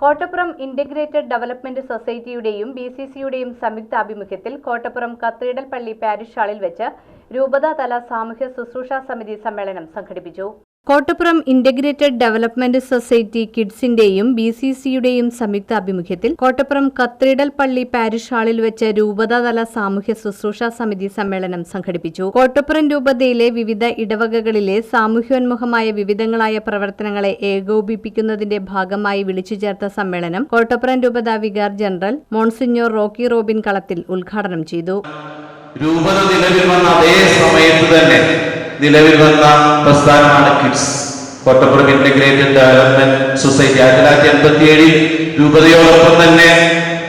Kottappuram integrated development സൊസൈറ്റിയുടെയും B C സിയുടെയും സംയുക്താഭിമുഖ്യത്തിൽ കോട്ടപ്പുറം കത്തീഡൽ പള്ളി പാരിഷ് ഹാളിൽ വെച്ച് രൂപതാതല സാമൂഹ്യ ശുശ്രൂഷ സമിതി സമ്മേളനം സംഘടിപ്പിച്ചു. കോട്ടപ്പുറം ഇന്റഗ്രേറ്റഡ് ഡെവലപ്മെന്റ് സൊസൈറ്റി കിഡ്സിന്റെയും ബി സി സിയുടെയും സംയുക്ത ആഭിമുഖ്യത്തിൽ കോട്ടപ്പുറം കത്രീഡൽ പള്ളി പാരിഷ് ഹാളിൽ വെച്ച് രൂപതാതല സാമൂഹ്യ ശുശ്രൂഷ സമിതി സമ്മേളനം സംഘടിപ്പിച്ചു. കോട്ടപ്പുറം രൂപതയിലെ വിവിധ ഇടവകകളിലെ സാമൂഹ്യോന്മുഖമായ വിവിധങ്ങളായ പ്രവർത്തനങ്ങളെ ഏകോപിപ്പിക്കുന്നതിന്റെ ഭാഗമായി വിളിച്ചു ചേർത്ത സമ്മേളനം കോട്ടപ്പുറം രൂപത vicar general monsignor Rocky Robin Kalathil ഉദ്ഘാടനം ചെയ്തു. രൂപത അതേ സമയത്ത് തന്നെ നിലവിൽ വന്ന പ്രസ്ഥാനമാണ് Kids. Kottappuram integrated development society ആയിരത്തി തൊള്ളായിരത്തി എൺപത്തി ഏഴിൽ രൂപതയോടൊപ്പം തന്നെ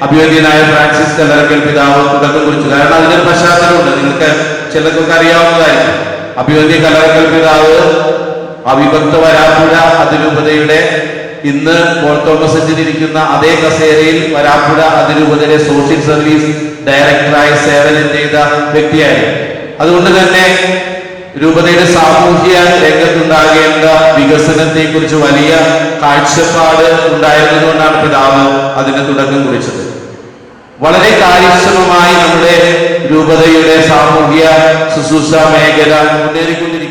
അഭിയോഗ്യനായ ഫ്രാൻസിസ് കല്ലറക്കൽ പിതാവ് തുടക്കം കുറിച്ചു. കാരണം അതിനൊരു പശ്ചാത്തലമുണ്ട്. നിങ്ങൾക്ക് ചിലർക്കൊക്കെ അറിയാവുന്നതായിരിക്കും. അഭിയോഗ്യ കല്ലറക്കൽ പിതാവ് അവിഭക്ത വരാപ്പുഴ അതിരൂപതയുടെ ഇന്ന് പോൾ തോമസ് എഞ്ചിനിരിക്കുന്ന അതേ കസേരയിൽ വരാപ്പുഴ അതിരൂപതയുടെ സോഷ്യൽ സർവീസ് ഡയറക്ടറായി സേവനം ചെയ്ത വ്യക്തിയായിരുന്നു. അതുകൊണ്ട് തന്നെ രൂപതയുടെ സാമൂഹ്യ രംഗത്തുണ്ടാകേണ്ട വികസനത്തെ കുറിച്ച് വലിയ കാഴ്ചപ്പാട് ഉണ്ടായിരുന്നതുകൊണ്ടാണ് പിതാവ് അതിന് തുടക്കം കുറിച്ചത്. വളരെ കാര്യക്ഷമമായി നമ്മുടെ രൂപതയുടെ സാമൂഹ്യ ശുശ്രൂഷ മേഖല മുന്നേറിക്കൊണ്ടിരിക്കുന്നു.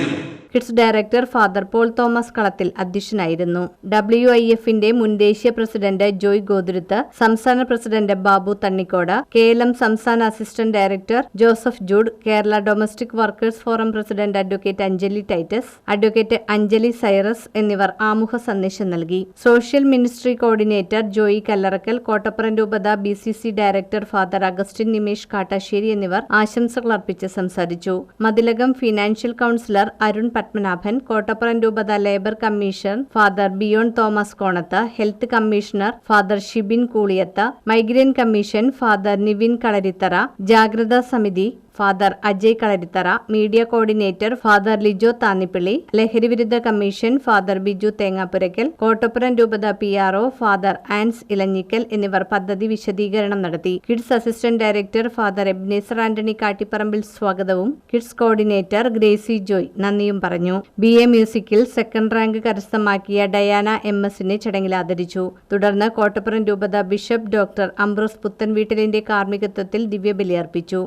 Kids director father Paul Thomas Kalathil അധ്യക്ഷനായിരുന്നു. ഡബ്ല്യു ഐ എഫിന്റെ മുൻ ദേശീയ പ്രസിഡന്റ് ജോയ് ഗോതിരുത്ത് സംസ്ഥാന president Babu Thannikode K L M സംസ്ഥാന assistant director Joseph Jude Kerala domestic workers forum president advocate Anjali Titus advocate Anjali Cyrus എന്നിവർ ആമുഖ സന്ദേശം നൽകി. Social ministry coordinator Joy Kallarakkal Kottappuram രൂപത B C C director father Augustine Nimesh Kattassery എന്നിവർ ആശംസകൾ അർപ്പിച്ച് സംസാരിച്ചു. മതിലകം ഫിനാൻഷ്യൽ കൌൺസിലർ അരുൺ പത്മനാഭൻ കോട്ടപ്പുറം രൂപത labour commission father Biyon Thomas Konath health commissioner father Shibin Kooliyath migrant commission father Nivin Kalarithara ജാഗ്രതാ സമിതി father Ajay Kalarithara media coordinator father Lijo Thannippilly ലഹരിവിരുദ്ധ commission father Biju Thengapuraykkal Kottappuram രൂപത P father Ans Elanjikkal എന്നിവർ പദ്ധതി വിശദീകരണം നടത്തി. Kids assistant director father Ebenezer Antony Kattipparambil സ്വാഗതവും. Kids coordinator Gracy Joy നന്ദിയും പറഞ്ഞു. ബി എ മ്യൂസിക്കിൽ സെക്കൻഡ് റാങ്ക് കരസ്ഥമാക്കിയ ഡയാന എം എസിനെ ചടങ്ങിൽ ആദരിച്ചു. തുടർന്ന് കോട്ടപ്പുറം രൂപത ബിഷപ്പ് ഡോക്ടർ അംബ്രോസ് പുത്തൻവീട്ടിലിന്റെ കാർമ്മികത്വത്തിൽ ദിവ്യബലി അർപ്പിച്ചു.